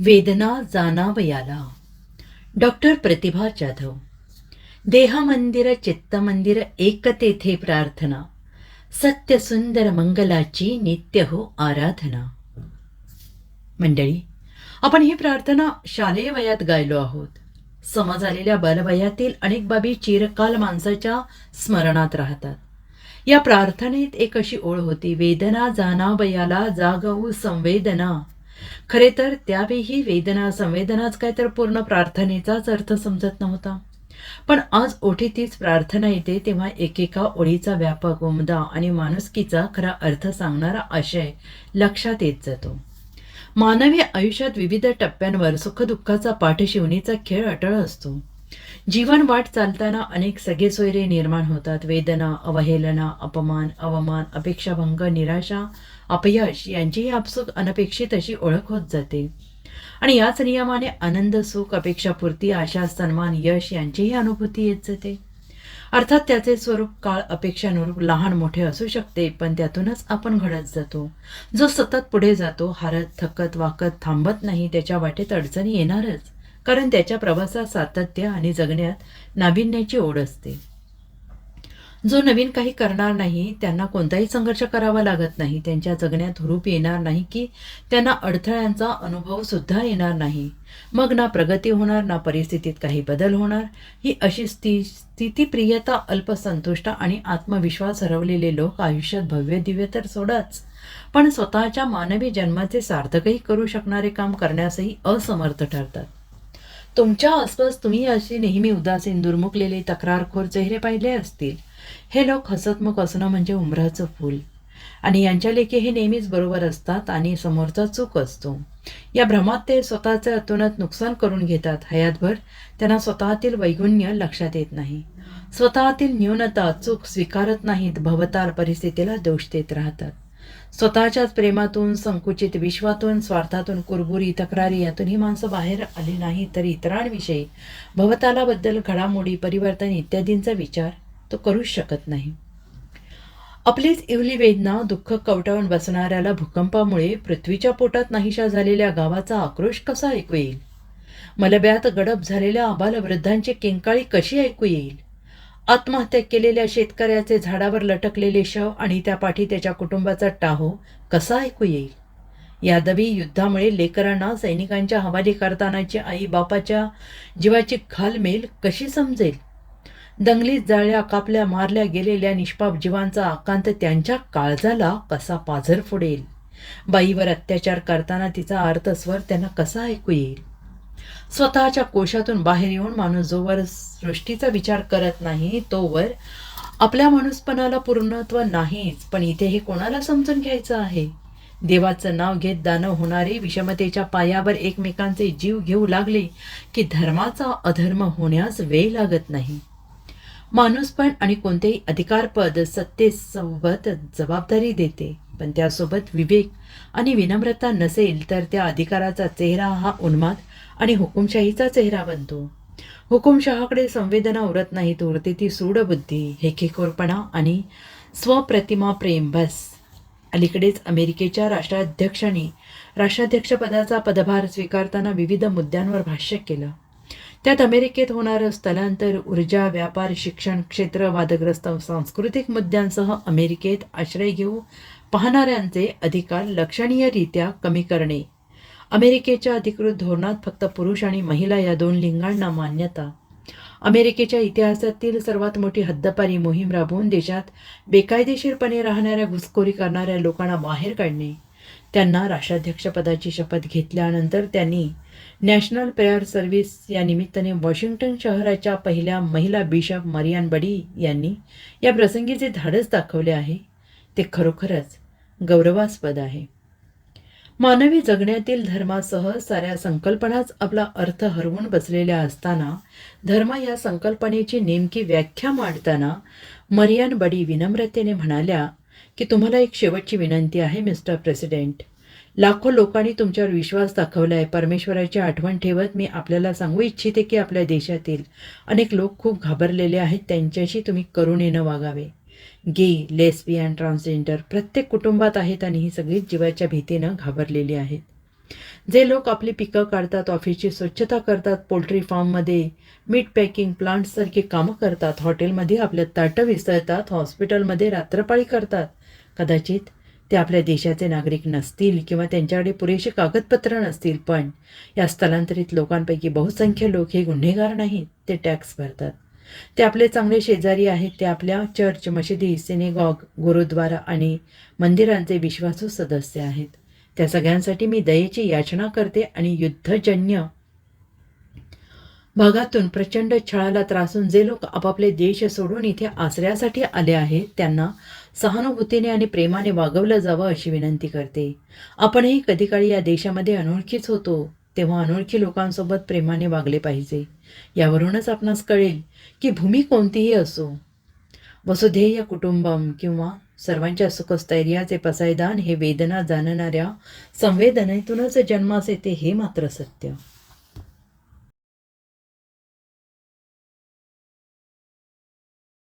वेदना जाणावयाला डॉक्टर प्रतिभा जाधव. देहमंदिर चित्तमंदिर एक तेथे प्रार्थना. सत्य सुंदर मंगलाची नित्य हो आराधना. मंडळी आपण ही प्रार्थना शालेय वयात गायलो आहोत. समज आलेल्या बालवयातील अनेक बाबी चिरकाल माणसाच्या स्मरणात राहतात. या प्रार्थनेत एक अशी ओळ होती वेदना जाणावयाला जागवू संवेदना. खरे तर त्यावेळी वेदना संवेदनाच काय तर पूर्ण प्रार्थनेचाच अर्थ समजत नव्हता. पण आज ओठी तीच प्रार्थना येते तेव्हा एकेका ओळीचा व्यापक उमदा आणि माणुसकीचा खरा अर्थ सांगणारा आशय लक्षात येत जातो. मानवी आयुष्यात विविध टप्प्यांवर सुखदुःखाचा पाठशिवणीचा खेळ अटळ असतो. जीवन वाट चालताना अनेक सगळे सोयरे निर्माण होतात. वेदना अवहेलना अपमान अवमान अपेक्षाभंग निराशा अपयश यांचीही आपसूक अनपेक्षित अशी ओळख होत जाते. आणि याच नियमाने आनंद सुख अपेक्षापूर्ती आशा सन्मान यश यांचीही अनुभूती येत जाते. अर्थात त्याचे स्वरूप काळ अपेक्षानुरूप लहान मोठे असू शकते पण त्यातूनच आपण घडत जातो. जो सतत पुढे जातो हारत थकत वाकत थांबत नाही त्याच्या वाटेत अडचणी येणारच कारण त्याच्या प्रवासात सातत्य आणि जगण्यात नाविन्याची ओढ असते. जो नवीन काही करणार नाही त्यांना कोणताही संघर्ष करावा लागत नाही त्यांच्या जगण्यात हुरूप येणार नाही की त्यांना अडथळ्यांचा अनुभव सुद्धा येणार नाही. मग ना प्रगती होणार ना परिस्थितीत काही बदल होणार. ही अशी स्थिती स्थितीप्रियता अल्पसंतुष्ट आणि आत्मविश्वास हरवलेले लोक आयुष्यात भव्य दिव्य तर सोडाच. पण स्वतःच्या मानवी जन्माचे सार्थकही करू शकणारे काम करण्यासही असमर्थ ठरतात. तुमच्या आसपास तुम्ही अशी नेहमी उदासीन दुर्मुखलेले तक्रारखोर चेहरे पाहिले असतील. हे लोक हसतमुख असणं म्हणजे उमराचं फूल. आणि यांच्या लेखी हे नेहमीच बरोबर असतात आणि समोरचा चूक असतो. या भ्रमात ते स्वतःचे अतोनात नुकसान करून घेतात. हयातभर त्यांना स्वतःतील वैगुण्य लक्षात येत नाही. स्वतःतील न्यूनता चूक स्वीकारत नाहीत. भवताल परिस्थितीला दोष देत राहतात. स्वतःच्याच प्रेमातून संकुचित विश्वातून स्वार्थातून कुरबुरी तक्रारी यातून ही माणसं बाहेर आली नाही तर इतरांविषयी भवतालाबद्दल घडामोडी परिवर्तन इत्यादींचा विचार तो करूच शकत नाही. आपलीच इवली वेदना दुःख कवटाळून बसणाऱ्याला भूकंपामुळे पृथ्वीच्या पोटात नाहीशा झालेल्या गावाचा आक्रोश कसा ऐकू येईल? मलब्यात गडप झालेल्या आबालवृद्धांची किंकाळी कशी ऐकू येईल? आत्महत्या केलेल्या शेतकऱ्याचे झाडावर लटकलेले शव आणि त्या पाठी त्याच्या कुटुंबाचा टाहो कसा ऐकू येईल? यादवी युद्धामुळे लेकरांना सैनिकांच्या हवाली करतानाची आई बापाच्या जीवाची खालमेल कशी समजेल? दंगलीत जाळल्या कापल्या मारल्या गेलेल्या निष्पाप जीवांचा आकांत त्यांच्या काळजाला कसा पाझर फोडेल? बाईवर अत्याचार करताना तिचा अर्थस्वर त्यांना कसा ऐकू येईल? स्वतःच्या कोशातून बाहेर येऊन माणूस जोवर सृष्टीचा विचार करत नाही तोवर आपल्या माणूसपणाला पूर्णत्व नाहीच पण इथे हे कोणाला समजून घ्यायचं आहे? देवाचं नाव घेत दानव होणारे विषमतेच्या पायावर एकमेकांचे जीव घेऊ लागले की धर्माचा अधर्म होण्यास वेळ लागत नाही. माणूसपण आणि कोणतेही अधिकारपद सत्तेसोबत जबाबदारी देते. पण त्यासोबत विवेक आणि विनम्रता नसेल तर त्या अधिकाराचा चेहरा हा उन्माद आणि हुकुमशाहीचा चेहरा बनतो. हुकुमशहाकडे संवेदना उरत नाहीत उरते ती सूडबुद्धी हेकेखोरपणा आणि स्वप्रतिमा प्रेम बस. अलीकडेच अमेरिकेच्या राष्ट्राध्यक्षांनी राष्ट्राध्यक्षपदाचा पदभार स्वीकारताना विविध मुद्द्यांवर भाष्य केलं. त्यात अमेरिकेत होणारं स्थलांतर ऊर्जा व्यापार शिक्षण क्षेत्र वादग्रस्त सांस्कृतिक मुद्द्यांसह अमेरिकेत आश्रय घेऊ पाहणाऱ्यांचे अधिकार लक्षणीयरित्या कमी करणे. अमेरिकेच्या अधिकृत धोरणात फक्त पुरुष आणि महिला या दोन लिंगांना मान्यता. अमेरिकेच्या इतिहासातील सर्वात मोठी हद्दपारी मोहीम राबवून देशात बेकायदेशीरपणे राहणाऱ्या घुसखोरी करणाऱ्या लोकांना बाहेर काढणे. त्यांना राष्ट्राध्यक्षपदाची शपथ घेतल्यानंतर त्यांनी नॅशनल प्रेयर सर्व्हिस या निमित्ताने वॉशिंग्टन शहराच्या पहिल्या महिला बिशप मरियान बडी यांनी या प्रसंगी जे धाडस दाखवले आहे. ते खरोखरच गौरवास्पद आहे. मानवी जगण्यातील धर्मासह साऱ्या संकल्पनाच आपला अर्थ हरवून बसलेल्या असताना धर्म या संकल्पनेची नेमकी व्याख्या मांडताना मरियान बडी विनम्रतेने म्हणाल्या की तुम्हाला एक शेवटची विनंती आहे मिस्टर प्रेसिडेंट. लाखो लोकांनी तुमच्यावर विश्वास दाखवला आहे परमेश्वराची आठवण ठेवत मी आपल्याला सांगू इच्छिते की आपल्या देशातील अनेक लोक खूप घाबरलेले आहेत. त्यांच्याशी तुम्ही करुणेनं वागावे. गे लेस्बियन ट्रान्सजेंडर प्रत्येक कुटुंबात आहेत आणि ही सगळीच जीवाच्या भीतीनं घाबरलेली आहेत. जे लोक आपली पिकं काढतात ऑफिसची स्वच्छता करतात पोल्ट्री फार्ममध्ये मीट पॅकिंग प्लांटसारखी कामं करतात हॉटेलमध्ये आपल्या ताटं विसरतात हॉस्पिटलमध्ये रात्रपाळी करतात. कदाचित ते आपल्या देशाचे नागरिक नसतील किंवा त्यांच्याकडे पुरेशी कागदपत्र नसतील पण या स्थलांतरित लोकांपैकी बहुसंख्य लोक हे गुन्हेगार नाहीत ते टॅक्स भरतात. ते आपले चांगले शेजारी आहेत ते आपल्या चर्च मशिदी सिनेगॉग गुरुद्वारा आणि मंदिरांचे विश्वासू सदस्य आहेत. त्या सगळ्यांसाठी मी दयेची याचना करते आणि युद्धजन्य भागातून प्रचंड छळाला त्रासून जे लोक आपापले देश सोडून इथे आसऱ्यासाठी आले आहेत त्यांना सहानुभूतीने आणि प्रेमाने वागवलं जावं अशी विनंती करते. आपणही कधी काळी या देशामध्ये अनोळखीच होतो तेव्हा अनोळखी लोकांसोबत प्रेमाने वागले पाहिजे. यावरूनच आपणास कळेल की भूमी कोणतीही असो वसुधेय कुटुंबम किंवा सर्वांच्या सुखस्थैर्याचे पसायदान हे वेदना जाणणाऱ्या संवेदनेतूनच जन्मास येते हे मात्र सत्य.